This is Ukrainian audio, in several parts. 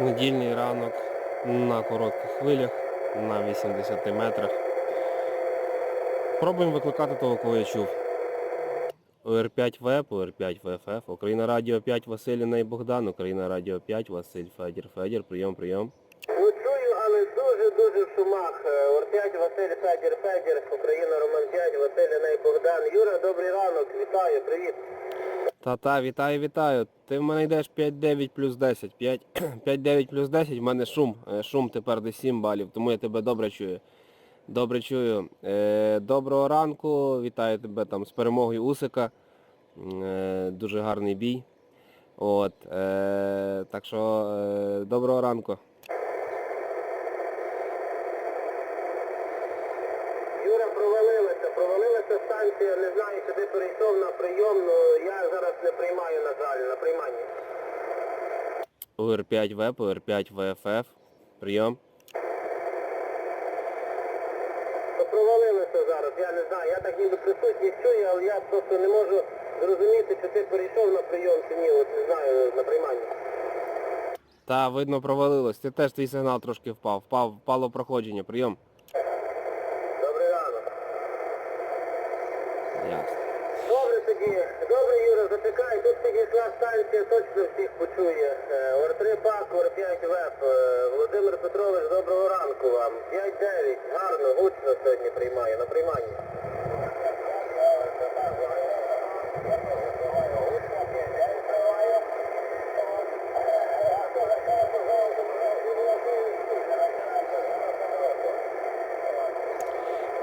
Недільний ранок на коротких хвилях, на 80 метрах. Пробуємо викликати того, кого я чув. ОР5 ВЕП, ОР5 ВФФ, Україна Радіо 5 Василіна і Богдан, Україна Радіо 5 Василь Федір Федір, прийом, прийом. Ну чую, але дуже-дуже в шумах. Е, Ор-5, Василь Федір Федір, Україна Роман 5, Василь і Богдан. Юра, добрий ранок, вітаю, привіт. Та-та, вітаю, вітаю. Ти в мене йдеш 5-9 плюс 10. 5 5-9 плюс 10, в мене шум. Е, Шум тепер десь 7 балів, тому я тебе добре чую. Добре чую. Е, доброго ранку, вітаю тебе там з перемогою Усика. Е, дуже гарний бій. От, так що доброго ранку. Юра, провалилася, провалилася станція, не знаю, чи ти перейшов на прийом, але я зараз не приймаю, на жаль, на прийманні. ОР5 ВЕП, ОР5 ВФФ. Прийом. То провалилося зараз, я не знаю, я так ніби присутній чую, але я просто не можу зрозуміти, чи ти перейшов на прийом, чи ні, от не знаю, на прийманні. Та, видно, провалилось. Ти теж твій сигнал трошки впав. Впав, впало проходження. Прийом. Добрий ранок. Ясно. Добре тоді, добре Юра, зачекай, тут підійшла станція, точно всіх почує. Е, Ор-3 ПАК, Ор-5 ВЕП. Е, Володимир Петрович, доброго ранку вам. 5-9, гарно, гучно сьогодні приймаю, на прийманні.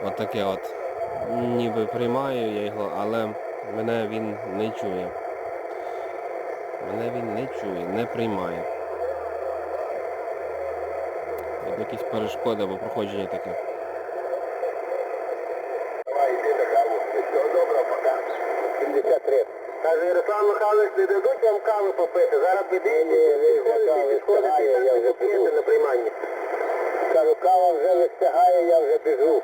От таке от. Ніби приймаю я його, але мене він не чує. Мене він не чує, не приймає. От якісь перешкоди або проходження таке. Давай, йди каву. Всього доброго, пока. 73. Каже, Ярослав Михайлович, не дадуть вам кави попити. Зараз підійдіть, так не поп'єте на прийманні. Кажу, кава вже не встигає, я вже біжу.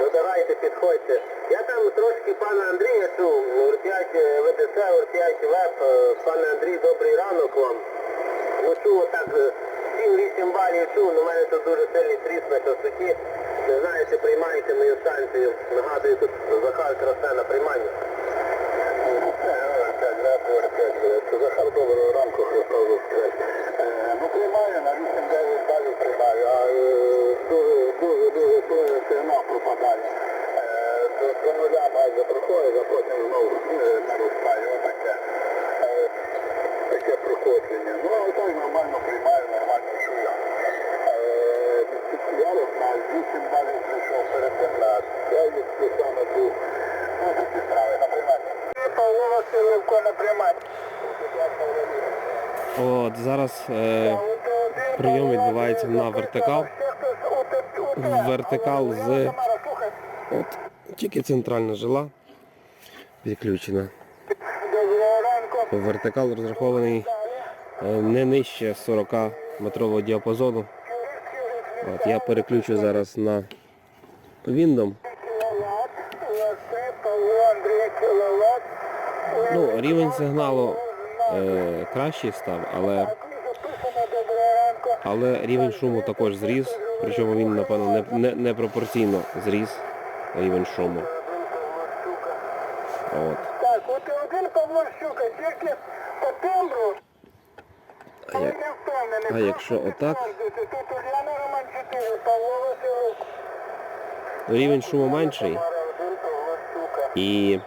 Ну давайте, підходьте. Я там трошки пана Андрія чув, Ур-5 ВДЦ, Ур-5 ВЕП. Е, Пане Андрій, добрий ранок вам. Ну чув отак е, 7-8 балів чув, але в мене тут дуже сильний тріс на частоті. Не знаю, чи приймаєте мою станцію. Нагадую, тут Захар Красе на Е, До, нуля майже проходить, а потім знову е, наростає. Отаке. Е, Таке проходження. Ну, а так нормально приймаю, нормально чую. Е, на 8 балів прийшов перед тим на 9, саме був. Ну, такі справи на прийманні. Павло Васильівко на прийманні. От зараз е, прийом відбувається на вертикал. Вертикал з от тільки центральна жила підключена. Вертикал розрахований е, не нижче 40 метрового діапазону. От, я переключу зараз на Кіловат. Ну, рівень сигналу е, кращий став, але, але рівень шуму також зріс. Причому він, напевно, не, не, непропорційно зріс рівень шуму. От. Так, от і один Павло Щука, тільки по тембру. А, як, а якщо отак, Тут Уляна Роман 4, Павло Васильович. рівень шуму менший і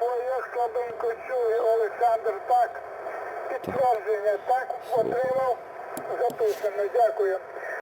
Ой, як слабенько чує Олександр, так. Підтвердження, так, отримав. Записано, дякую.